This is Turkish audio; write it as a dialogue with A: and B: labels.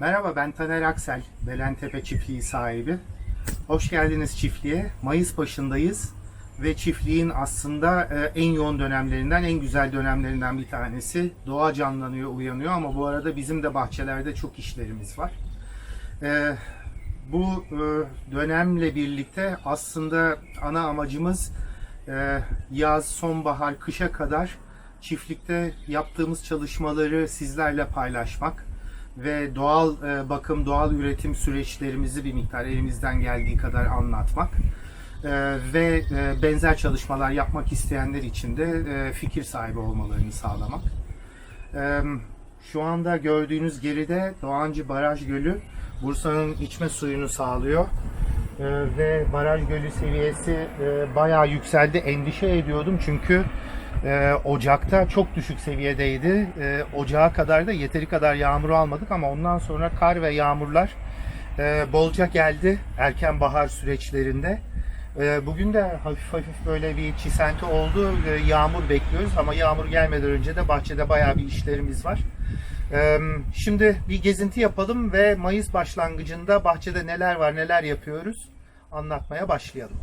A: Merhaba ben Taner Aksel, Belentepe çiftliği sahibi. Hoş geldiniz çiftliğe. Mayıs başındayız ve çiftliğin aslında e, en yoğun dönemlerinden, en güzel dönemlerinden bir tanesi. Doğa canlanıyor, uyanıyor ama bu arada bizim de bahçelerde çok işlerimiz var. E, Bu e, dönemle birlikte aslında ana amacımız yaz, sonbahar, kışa kadar çiftlikte yaptığımız çalışmaları sizlerle paylaşmak ve doğal e, bakım, doğal üretim süreçlerimizi bir miktar elimizden geldiği kadar anlatmak E, ve e, benzer çalışmalar yapmak isteyenler için de e, fikir sahibi olmalarını sağlamak. E, Şu anda gördüğünüz geride Doğancı Baraj Gölü Bursa'nın içme suyunu sağlıyor. E, ve baraj gölü seviyesi e, bayağı yükseldi. Endişe ediyordum çünkü e, Ocak'ta çok düşük seviyedeydi. E, Ocağa kadar da yeteri kadar yağmur almadık ama ondan sonra kar ve yağmurlar e, bolca geldi erken bahar süreçlerinde. E, bugün de hafif hafif böyle bir çisenti oldu. E, yağmur bekliyoruz ama yağmur gelmeden önce de bahçede bayağı bir işlerimiz var. Ee, Şimdi bir gezinti yapalım ve Mayıs başlangıcında bahçede neler var, neler yapıyoruz anlatmaya başlayalım.